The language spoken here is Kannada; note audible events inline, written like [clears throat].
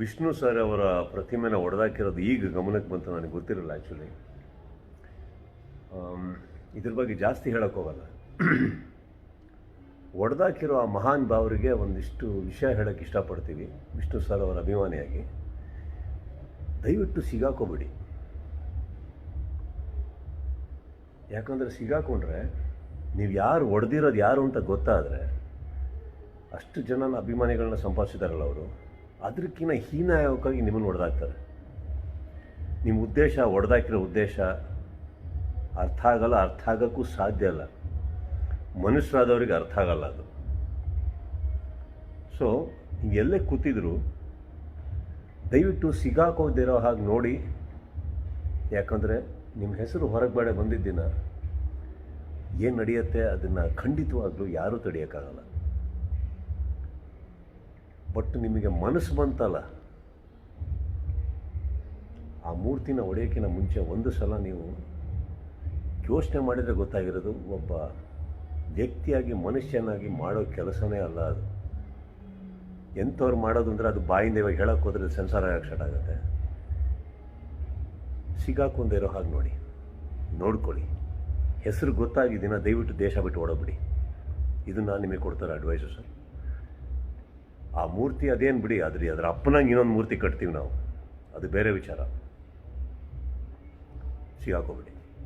ವಿಷ್ಣು ಸರ್ ಅವರ ಪ್ರತಿಮೆನ ಒಡೆದಾಕಿರೋದು ಈಗ ಗಮನಕ್ಕೆ ಬಂತು ನನಗೆ ಗೊತ್ತಿರಲ್ಲ ಆ್ಯಕ್ಚುಲಿ ಇದ್ರ ಬಗ್ಗೆ ಜಾಸ್ತಿ ಹೇಳೋಕ್ಕೋಗಲ್ಲ [clears throat] ಒಡೆದಾಕಿರೋ ಆ ಮಹಾನ್ ಭಾವರಿಗೆ ಒಂದಿಷ್ಟು ವಿಷಯ ಹೇಳೋಕ್ಕೆ ಇಷ್ಟಪಡ್ತೀವಿ, ವಿಷ್ಣು ಸರ್ ಅವರ ಅಭಿಮಾನಿಯಾಗಿ. ದಯವಿಟ್ಟು ಸಿಗಾಕೋಬಿಡಿ. ಯಾಕಂದರೆ ಸಿಗಾಕೊಂಡ್ರೆ ನೀವು ಯಾರು ಒಡೆದಿರೋದು ಯಾರು ಅಂತ ಗೊತ್ತಾದರೆ ಅಷ್ಟು ಜನನ ಅಭಿಮಾನಿಗಳನ್ನ ಸಂಪಾದಿಸಿದಾರಲ್ಲ ಅವರು. ಅದಕ್ಕಿಂತ ಹೀನಾಯಕವಾಗಿ ನಿಮ್ಮನ್ನು ಹೊಡೆದಾಕ್ತಾರೆ. ನಿಮ್ಮ ಉದ್ದೇಶ, ಹೊಡೆದಾಕಿರೋ ಉದ್ದೇಶ ಅರ್ಥ ಆಗಲ್ಲ, ಅರ್ಥ ಆಗೋಕ್ಕೂ ಸಾಧ್ಯ ಅಲ್ಲ ಮನುಷ್ಯರಾದವ್ರಿಗೆ ಅರ್ಥ ಆಗಲ್ಲ ಅದು. ಸೊ ಎಲ್ಲೇ ಕೂತಿದ್ರು. ದಯವಿಟ್ಟು ಸಿಗಾಕೋದಿರೋ ಹಾಗೆ ನೋಡಿ. ಯಾಕಂದರೆ ನಿಮ್ಮ ಹೆಸರು ಹೊರಗೆ ಬೇಡ ಬಂದಿದ್ದಿನ. ಏನು ನಡೆಯುತ್ತೆ ಅದನ್ನು ಖಂಡಿತವಾಗ್ಲೂ ಯಾರೂ ತಡೆಯೋಕ್ಕಾಗಲ್ಲ ಬಟ್ ನಿಮಗೆ ಮನಸ್ಸು ಬಂತಲ್ಲ, ಆ ಮೂರ್ತಿನ ಒಡೆಯೋಕ್ಕಿಂತ ಮುಂಚೆ ಒಂದು ಸಲ ನೀವು ಯೋಚನೆ ಮಾಡಿದರೆ ಗೊತ್ತಾಗಿರೋದು ಒಬ್ಬ ವ್ಯಕ್ತಿಯಾಗಿ, ಮನುಷ್ಯನಾಗಿ ಮಾಡೋ ಕೆಲಸನೇ ಅಲ್ಲ ಅದು. ಎಂಥವ್ರು ಮಾಡೋದು ಅಂದರೆ ಅದು ಬಾಯಿಂದ ಇವಾಗ ಹೇಳೋಕೆ ಹೋದರೆ ಸಂಸಾರ ಆಗಕ್ಕೆ ಸ್ಟಾರ್ಟ್ ಆಗುತ್ತೆ? ಸಿಗಾಕೊಂದಿರೋ ಹಾಗೆ ನೋಡಿ, ನೋಡ್ಕೊಳ್ಳಿ. ಹೆಸರು ಗೊತ್ತಾಗಿದ್ದೀನ ದಯವಿಟ್ಟು ದೇಶ ಬಿಟ್ಟು ಓಡೋಬಿಡಿ ಇದು ನಾನು ನಿಮಗೆ ಕೊಡ್ತಾರೆ ಅಡ್ವೈಸು ಸರ್ ಆ ಮೂರ್ತಿ ಅದೇನು ಬಿಡಿ, ಅದ್ರಿ, ಅದರ ಅಪ್ಪನಂಗೆ ಇನ್ನೊಂದು ಮೂರ್ತಿ ಕಟ್ತೀವಿ ನಾವು. ಅದು ಬೇರೆ ವಿಚಾರ. ಸಿಗಾಕೋಬಿಡಿ.